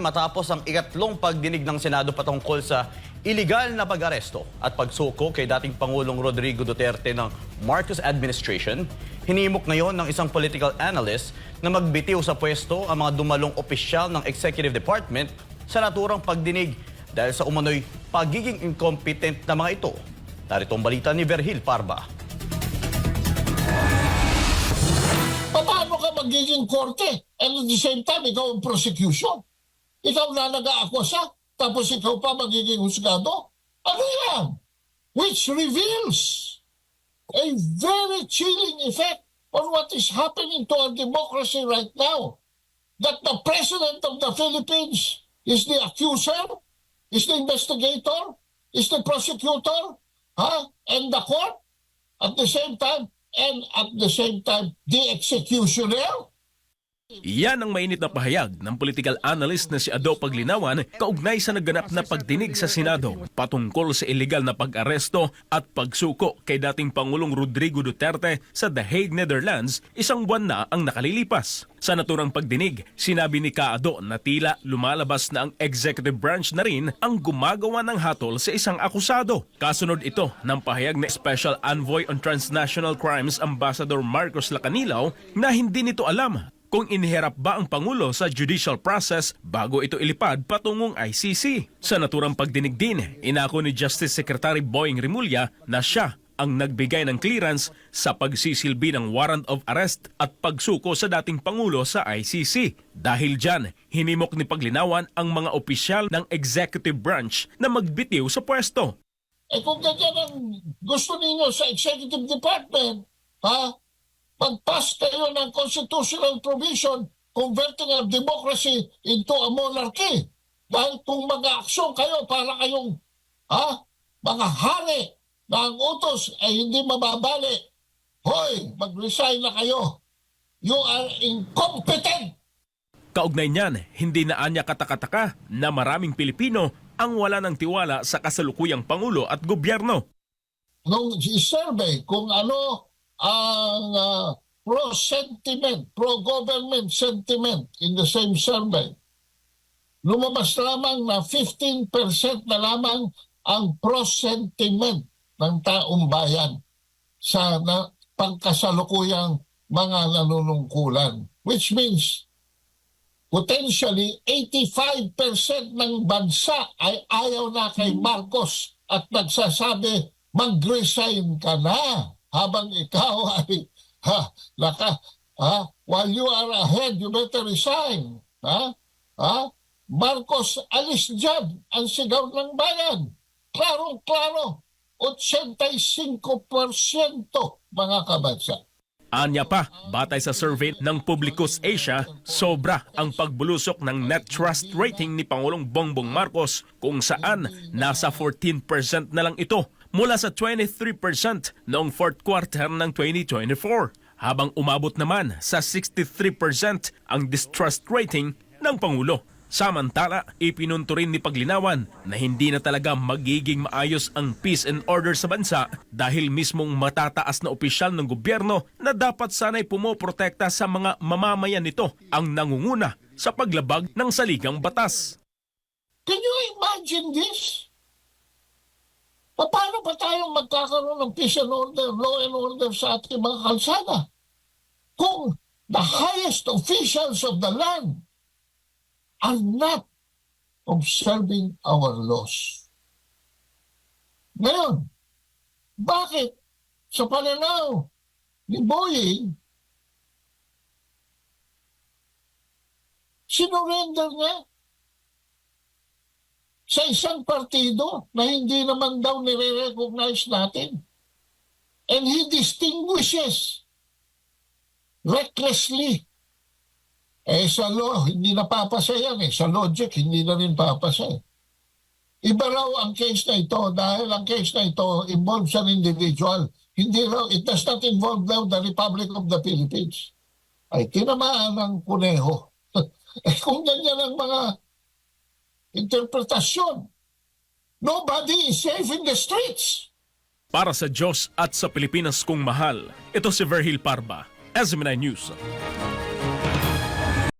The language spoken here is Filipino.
Matapos ang ikatlong pagdinig ng Senado patungkol sa iligal na pag-aresto at pagsuko kay dating Pangulong Rodrigo Duterte ng Marcos administration, hinimok ngayon ng isang political analyst na magbitiw sa pwesto ang mga dumalong opisyal ng Executive Department sa naturang pagdinig dahil sa umano'y pagiging incompetent na mga ito. Narito ang balita ni Verhil Parba. Paano ka magiging korte? And at the same time, ikaw ang prosecution. Ikaw na nag-aakusa, tapos ikaw pa magiging husgado? Ano yan? Which reveals a very chilling effect on what is happening to our democracy right now. That the President of the Philippines is the accuser, is the investigator, is the prosecutor, huh? and the court at the same time, and at the same time, the executioner? Yan ang mainit na pahayag ng political analyst na si Ado Paglinawan kaugnay sa naganap na pagdinig sa Senado patungkol sa illegal na pag-aresto at pagsuko kay dating Pangulong Rodrigo Duterte sa The Hague, Netherlands isang buwan na ang nakalilipas. Sa naturang pagdinig, sinabi ni Kaado na tila lumalabas na ang executive branch na rin ang gumagawa ng hatol sa isang akusado. Kasunod ito ng pahayag ni Special Envoy on Transnational Crimes Ambassador Marcos Lacanilaw na hindi nito alam kung iniharap ba ang Pangulo sa judicial process bago ito ilipad patungong ICC. Sa naturang pagdinig din, inako ni Justice Secretary Boying Rimulya na siya ang nagbigay ng clearance sa pagsisilbi ng warrant of arrest at pagsuko sa dating Pangulo sa ICC. Dahil dyan, hinimok ni Paglinawan ang mga opisyal ng executive branch na magbitiw sa pwesto. Eh kung ganyan ang gusto ninyo sa executive department, ha? Mag-pass kayo ng constitutional provision converting our democracy into a monarchy. Dahil kung mag-aaksyon kayo para kayong ha, mga hari na ang utos ay hindi mababali, hoy, mag-resign na kayo. You are incompetent. Kaugnay niyan, hindi na anya katakataka na maraming Pilipino ang wala ng tiwala sa kasalukuyang Pangulo at gobyerno. nung i-survey kung ano ang ah, pro-sentiment, pro-government sentiment in the same survey, lumabas lamang na 15% na lamang ang pro-sentiment ng taong bayan sa na, pangkasalukuyang mga nanunungkulan. Which means, potentially 85% ng bansa ay ayaw na kay Marcos at nagsasabi, mag-resign ka na habang ikaw ay ha, naka, ha, while you are ahead, you better resign. Ha? Ha? Marcos, alis dyan ang sigaw ng bayan. Klarong-klaro, 85% mga kabansa. Anya pa, batay sa survey ng Publicus Asia, sobra ang pagbulusok ng net trust rating ni Pangulong Bongbong Marcos kung saan nasa 14% na lang ito mula sa 23% noong fourth quarter ng 2024 habang umabot naman sa 63% ang distrust rating ng Pangulo. Samantala, ipinunto rin ni Paglinawan na hindi na talaga magiging maayos ang peace and order sa bansa dahil mismong matataas na opisyal ng gobyerno na dapat sana'y pumoprotekta sa mga mamamayan nito ang nangunguna sa paglabag ng saligang batas. Can you imagine this? Pa- Paano pa tayo magkakaroon ng peace and order, law and order sa ating mga kalsada? Kung the highest officials of the land are not observing our laws. Ngayon, bakit sa pananaw ni Boying, sinurrender niya sa isang partido na hindi naman daw nire-recognize natin. And he distinguishes recklessly. Eh sa law, hindi napapasa yan eh. Sa logic, hindi na rin papasa eh. Iba raw ang case na ito dahil ang case na ito involves an individual. Hindi raw, it does not involve now the Republic of the Philippines. Ay, tinamaan ng kuneho. eh kung ganyan ang mga interpretasyon, nobody is safe in the streets. Para sa Diyos at sa Pilipinas kong mahal, ito si Verhil Parba, SMNI News.